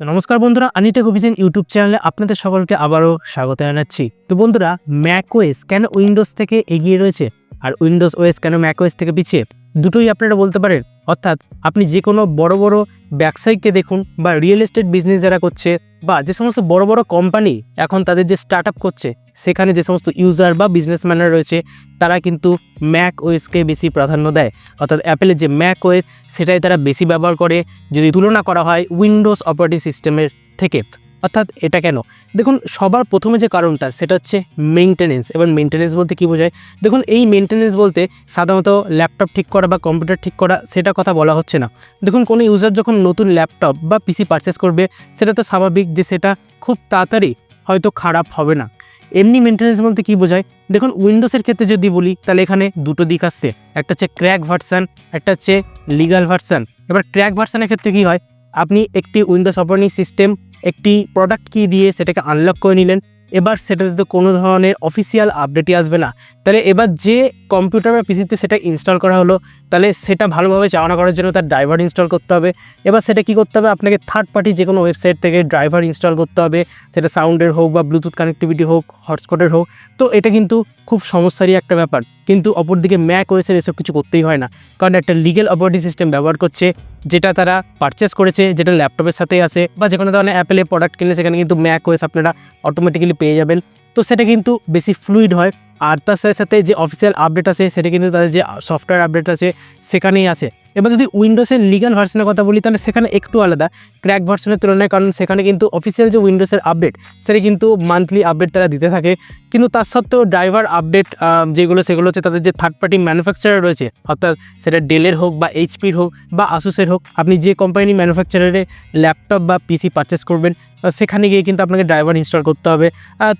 তো নমস্কার বন্ধুরা, আনিটেক অভিযান ইউটিউব চ্যানেলে আপনাদের সকলকে আবারও স্বাগত জানাচ্ছি। তো বন্ধুরা ম্যাকওয়েস কেন উইন্ডোজ থেকে এগিয়ে রয়েছে? আর উইন্ডোজ ওয়েস কেন ম্যাকওয়েস থেকে পিছিয়ে? দুটোই আপনারা বলতে পারেন। অর্থাৎ আপনি যে কোনো বড় বড় ব্যবসায়িককে দেখুন বা রিয়েল এস্টেট বিজনেস যারা করছে বা যে সমস্ত বড় বড় কোম্পানি এখন তাদের যে স্টার্ট করছে, সেখানে যে সমস্ত ইউজার বা বিজনেসম্যানরা রয়েছে, তারা কিন্তু ম্যাক ওএসকে বেশি প্রাধান্য দেয়। অর্থাৎ অ্যাপেলের যে ম্যাক ওএস সেটাই তারা বেশি ব্যবহার করে। যদি তুলনা করা হয় উইন্ডোজ অপারেটিং সিস্টেমের থেকে। অর্থাৎ এটা কেন? দেখুন, সবার প্রথমে যে কারণটা, সেটা হচ্ছে মেনটেনেন্স এবার মেনটেনেন্স বলতে কী বোঝায়? দেখুন, এই মেনটেনেন্স বলতে সাধারণত ল্যাপটপ ঠিক করা বা কম্পিউটার ঠিক করা, সেটা কথা বলা হচ্ছে না। দেখুন, কোনো ইউজার যখন নতুন ল্যাপটপ বা পিসি পারচেস করবে, সেটা তো স্বাভাবিক যে সেটা খুব তাড়াতাড়ি হয়তো খারাপ হবে না। এমনি মেনটেনেন্স বলতে কী বোঝায়? দেখুন উইন্ডোজের ক্ষেত্রে যদি বলি, তাহলে এখানে দুটো দিক আসছে। একটা হচ্ছে ক্র্যাক ভার্সান একটা হচ্ছে লিগাল ভার্সান এবার ক্র্যাক ভার্সানের ক্ষেত্রে কী হয়? আপনি একটি উইন্ডোজ অপারেটিং সিস্টেম একটি প্রোডাক্ট কি দিয়ে সেটাকে আনলক করে নিলেন। এবার সেটাতে তো কোনো ধরনের অফিসিয়াল আপডেটই আসবে না। তাহলে এবার যে কম্পিউটার বা পিসিতে সেটা ইনস্টল করা হলো, তাহলে সেটা ভালোভাবে চালনা করার জন্য তার ড্রাইভার ইনস্টল করতে হবে। এবার সেটা কি করতে হবে? আপনাকে থার্ড পার্টি যে কোনো ওয়েবসাইট থেকে ড্রাইভার ইনস্টল করতে হবে। সেটা সাউন্ডের হোক বা ব্লুটুথ কানেক্টিভিটি হোক হটস্পটের হোক। তো এটা কিন্তু খুব সমস্যারই একটা ব্যাপার। কিন্তু অপরদিকে ম্যাক ওয়েসের এসব কিছু করতেই হয় না। কারণ একটা লিগেল অপারেটিং সিস্টেম ব্যবহার করছে, যেটা তারা পারচেস করেছে, যেটা ল্যাপটপের সাথেই আসে বা যে কোনো ধরনের অ্যাপেলে প্রোডাক্ট কিনলে সেখানে কিন্তু ম্যাক ওয়েস আপনারা অটোমেটিক্যালি পেয়ে যাবেন। তো সেটা কিন্তু বেশি ফ্লুইড হয়। আর তার সাথে সাথে যে অফিসিয়াল আপডেট আছে, সেটা কিন্তু তাদের যে সফটওয়্যার আপডেট আছে, সেখানেই আসে এবার যদি উইন্ডোজের লিগাল ভার্সনের কথা বলি, তাহলে সেখানে একটু আলাদা। ক্র্যাক ভার্সনের তুলনায়, কারণ সেখানে কিন্তু অফিসিয়াল যে উইন্ডোজের আপডেট সেটা কিন্তু মান্থলি আপডেট তারা দিতে থাকে। কিন্তু তার সত্ত্বেও ড্রাইভার আপডেট যেগুলো, সেগুলো হচ্ছে তাদের যে থার্ড পার্টি ম্যানুফ্যাকচারার রয়েছে, অর্থাৎ সেটা ডেলের হোক বা এইচপির হোক বা আসুসের হোক, আপনি যে কোম্পানি ম্যানুফ্যাকচারারে ল্যাপটপ বা পিসি পারচেস করবেন সেখানে গিয়ে কিন্তু আপনাকে ড্রাইভার ইনস্টল করতে হবে।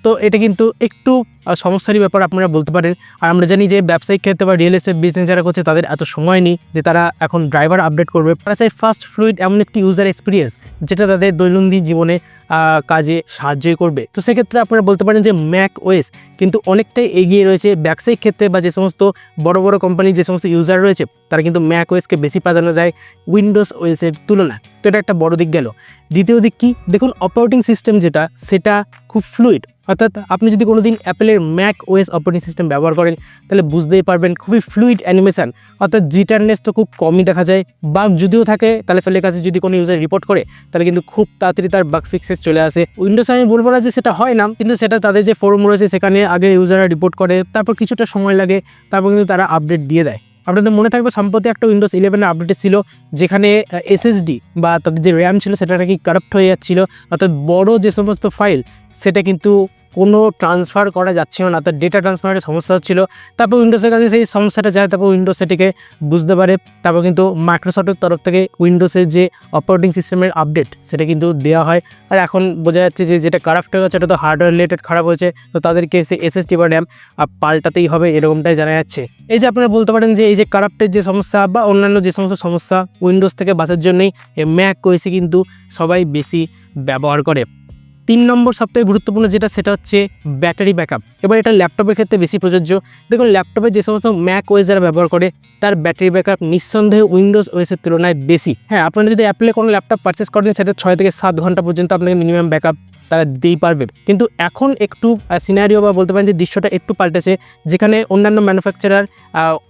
তো এটা কিন্তু একটু সমস্যারই ব্যাপার আপনারা বলতে পারেন। আর আমরা জানি যে ব্যবসায়িক ক্ষেত্রে বা রিয়েল এস্টেট বিজনেস যারা করছে, তাদের এত সময় নেই যে তারা এখন ড্রাইভার আপডেট করবে। তারা চাই ফাস্ট ফ্লুইড এমন একটি ইউজার এক্সপিরিয়েন্স যেটা তাদের দৈনন্দিন জীবনে কাজে সাহায্যই করবে। তো সেক্ষেত্রে আপনারা বলতে পারেন যে ম্যাক ওয়েস কিন্তু অনেকটাই এগিয়ে রয়েছে ব্যবসায়িক ক্ষেত্রে বা যে সমস্ত বড় বড় কোম্পানির যে সমস্ত ইউজার রয়েছে, তারা কিন্তু ম্যাক ওয়েসকে বেশি প্রাধান্য দেয় উইন্ডোজ ওয়েসের তুলনায়। তো এটা একটা বড় দিক গেল। দ্বিতীয় দিক কি? দেখুন অপারেটিং সিস্টেম যেটা, সেটা খুব ফ্লুইড অর্থাৎ আপনি যদি কোনো দিন অ্যাপেলের ম্যাক ওএস অপারেটিং সিস্টেম ব্যবহার করেন, তাহলে বুঝতেই পারবেন খুবই ফ্লুইড অ্যানিমেশন অর্থাৎ জিটারনেস তো খুব কমই দেখা যায়। বাগ যদিও থাকে, তাহলে ফেলের কাছে যদি কোনো ইউজার রিপোর্ট করে, তাহলে কিন্তু খুব তাড়াতাড়ি তার বাগ ফিক্সেস চলে আসে। উইন্ডোজ আমি বলব না যে সেটা হয় না, কিন্তু সেটা তাদের যে ফোরাম রয়েছে, সেখানে আগে ইউজাররা রিপোর্ট করে, তারপর কিছুটা সময় লাগে, তারপর কিন্তু তারা আপডেট দিয়ে দেয়। আপনাদের মনে থাকবে সম্প্রতি একটা উইন্ডোজ ইলেভেনের আপডেট ছিল, যেখানে এসএসডি বা তাদের যে র্যাম ছিল, সেটা নাকি কারাপ্ট হয়ে যাচ্ছিল। অর্থাৎ বড় যে সমস্ত ফাইল সেটা কিন্তু কোনো ট্রান্সফার করা যাচ্ছিল না। তার ডেটা ট্রান্সফারের সমস্যা হচ্ছিল। তারপর উইন্ডোজের কাছে সেই সমস্যাটা যায়, তারপর উইন্ডোজ সেটিকে বুঝতে পারে। তারপর কিন্তু মাইক্রোসফটের তরফ থেকে উইন্ডোজের যে অপারেটিং সিস্টেমের আপডেট সেটা কিন্তু দেওয়া হয়। আর এখন বোঝা যাচ্ছে যে যেটা কারাপ্ট হয়ে গেছে, এটা তো হার্ডওয়্যার রিলেটেড খারাপ হয়েছে। তো তাদেরকে সে এসএসডি বা র্যাম পাল্টাতেই হবে, এরকমটাই জানা যাচ্ছে। এই যে আপনারা বলতে পারেন যে এই যে কারাপ্টের যে সমস্যা বা অন্যান্য যে সমস্ত সমস্যা উইন্ডোজ থেকে বাঁচার জন্যই ম্যাক ওয়েসে কিন্তু সবাই বেশি ব্যবহার করে। তিন নম্বর সবথেকে গুরুত্বপূর্ণ যেটা, সেটা হচ্ছে ব্যাটারি ব্যাকআপ। এবার এটা ল্যাপটপের ক্ষেত্রে বেশি প্রযোজ্য। দেখুন, ল্যাপটপে যে সমস্ত ম্যাক ওয়েস যারা ব্যবহার করে, তার ব্যাটারি ব্যাকআপ নিঃসন্দেহে উইন্ডোজ ওয়েসের তুলনায় বেশি। হ্যাঁ আপনারা যদি অ্যাপলে কোনো ল্যাপটপ পারচেস করেন, সেটা ছয় থেকে সাত ঘণ্টা পর্যন্ত আপনাকে মিনিমাম ব্যাকআপ তারা দিতেই পারবে। কিন্তু এখন একটু সিনারিও বা বলতে পারেন যে দৃশ্যটা একটু পাল্টেছে, যেখানে অন্যান্য ম্যানুফ্যাকচারার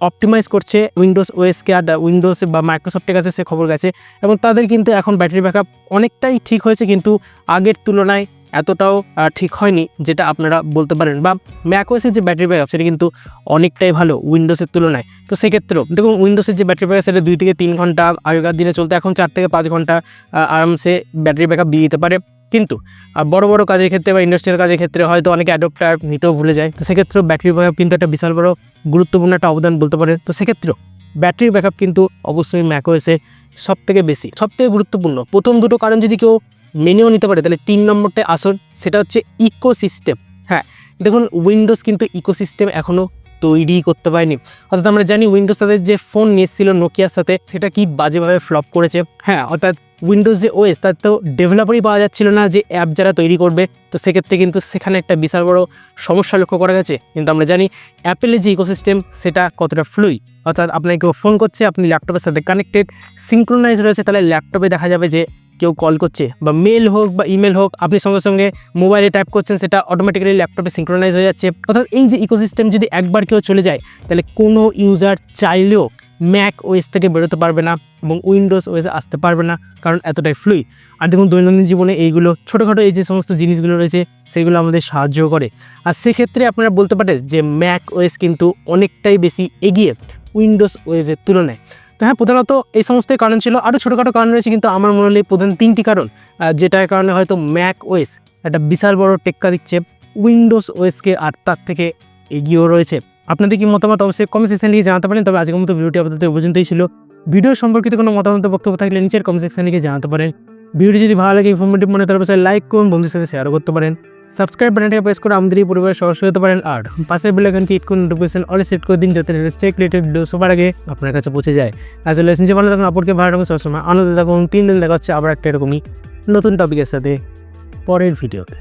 অপটিমাইজ করছে উইন্ডোজ ওয়েসকে আর উইন্ডোজ বা মাইক্রোসফটের কাছে সে খবর গেছে এবং তাদের কিন্তু এখন ব্যাটারি ব্যাকআপ অনেকটাই ঠিক হয়েছে কিন্তু আগের তুলনায় এতটাও ঠিক হয়নি যেটা আপনারা বলতে পারেন। বা ম্যাকওয়েসের যে ব্যাটারি ব্যাকআপ সেটা কিন্তু অনেকটাই ভালো উইন্ডোজের তুলনায়। তো সেক্ষেত্রেও দেখুন উইন্ডোজের যে ব্যাটারি ব্যাকআপ সেটা দুই থেকে তিন ঘণ্টা, আগেকার দিনে চলতে এখন চার থেকে পাঁচ ঘণ্টা আরামসে ব্যাটারি ব্যাকআপ দিয়ে দিতে পারে। কিন্তু বড় বড় কাজের ক্ষেত্রে বা ইন্ডাস্ট্রিয়াল কাজের ক্ষেত্রে হয়তো অনেকে অ্যাডপ্টার নিতেও ভুলে যায়। তো সেক্ষেত্রেও ব্যাটারি ব্যাকআপ কিন্তু একটা বিশাল বড় গুরুত্বপূর্ণ একটা অবদান বলতে পারে। তো সেক্ষেত্রেও ব্যাটারি ব্যাকআপ কিন্তু অবশ্যই ম্যাকওয়েসে সব থেকে বেশি সব থেকে গুরুত্বপূর্ণ। প্রথম দুটো কারণ যদি কেউ মেনেও নিতে পারে, তাহলে তিন নম্বরটা আসল, সেটা হচ্ছে ইকোসিস্টেম হ্যাঁ দেখুন উইন্ডোজ কিন্তু ইকোসিস্টেম এখনও তৈরি করতে পারেনি। অর্থাৎ আমরা জানি উইন্ডোজ তাদের যে ফোন নিয়েছিল নোকিয়ার সাথে, সেটা কি বাজেভাবে ফ্লপ করেছে। হ্যাঁ অর্থাৎ উইন্ডোজ যে ওয়েস তার তো ডেভেলপারই পাওয়া যাচ্ছিল না যে অ্যাপ যারা তৈরি করবে। তো সেক্ষেত্রে কিন্তু সেখানে একটা বিশাল বড় সমস্যা লক্ষ্য করা গেছে। কিন্তু আমরা জানি অ্যাপেলের যে ইকোসিস্টেম সেটা কতটা ফ্লুই অর্থাৎ আপনাকে ফোন করছে, আপনি ল্যাপটপের সাথে কানেক্টেড সিঙ্ক্রোনাইজ রয়েছে, তাহলে ল্যাপটপে দেখা যাবে যে কেউ কল করছে বা মেল হোক বা ইমেল হোক, আপনি সঙ্গে সঙ্গে মোবাইলে টাইপ করছেন, সেটা অটোমেটিক্যালি ল্যাপটপে সিঙ্ক্রোনাইজ হয়ে যাচ্ছে। অর্থাৎ এই যে ইকোসিস্টেম যদি একবার কেউ চলে যায়, তাহলে কোনো ইউজার চাইলেও ম্যাক ওএস থেকে বেরোতে পারবে না এবং উইন্ডোজ ওএসে আসতে পারবে না, কারণ এতটাই ফ্লুই আর দেখুন, দৈনন্দিন জীবনে এইগুলো, ছোটোখাটো এই যে সমস্ত জিনিসগুলো রয়েছে, সেগুলো আমাদের সাহায্য করে। আর সেক্ষেত্রে আপনারা বলতে পারেন যে ম্যাক ওএস কিন্তু অনেকটাই বেশি এগিয়ে উইন্ডোজ ওএসের তুলনায়। তো হ্যাঁ। প্রধানত এই সমস্ত কারণ ছিল। আরও ছোটোখাটো কারণ রয়েছে কিন্তু আমার মনে হলে প্রধান তিনটি কারণ যেটার কারণে হয়তো ম্যাক ওয়েস একটা বিশাল বড় টেক্কা দিচ্ছে উইন্ডোজ ওয়েসকে আর তার থেকে এগিয়েও রয়েছে। আপনাদের কি মতামত অবশ্যই কমেন্ট সেকশন লিখে জানাতে পারেন। তবে আজকের মতো ভিডিওটি আপনাদের পর্যন্তই ছিল। ভিডিও সম্পর্কিত কোনো মতামত বক্তব্য থাকলে নিচের কমেন্ট সেকশন লিখে জানাতে পারেন। ভিডিওটি যদি ভালো লাগে ইনফরমেটিভ মনে তাহলে অবশ্যই লাইক করুন, বন্ধুদের সাথে শেয়ার করতে পারেন। সাবস্ক্রাইব বাটনটা প্রেস করে আমাদের এই পরিবারের হতে পারেন। আর পাশের বেলাইকনটি ক্লিক করে নোটিফিকেশন অল সেট করে দিন, যাতে রেস্টেক রিলেটেড ভিডিও সবার আগে আপনার কাছে পৌঁছে যায়। আজ নিজে ভালো থাকুন অপরকে ভালো থাকুন সবসময় আনন্দ থাকুন, তিন দিন দেখা হচ্ছে আবার একটা এরকমই নতুন টপিকের সাথে। পরের ভিডিওতে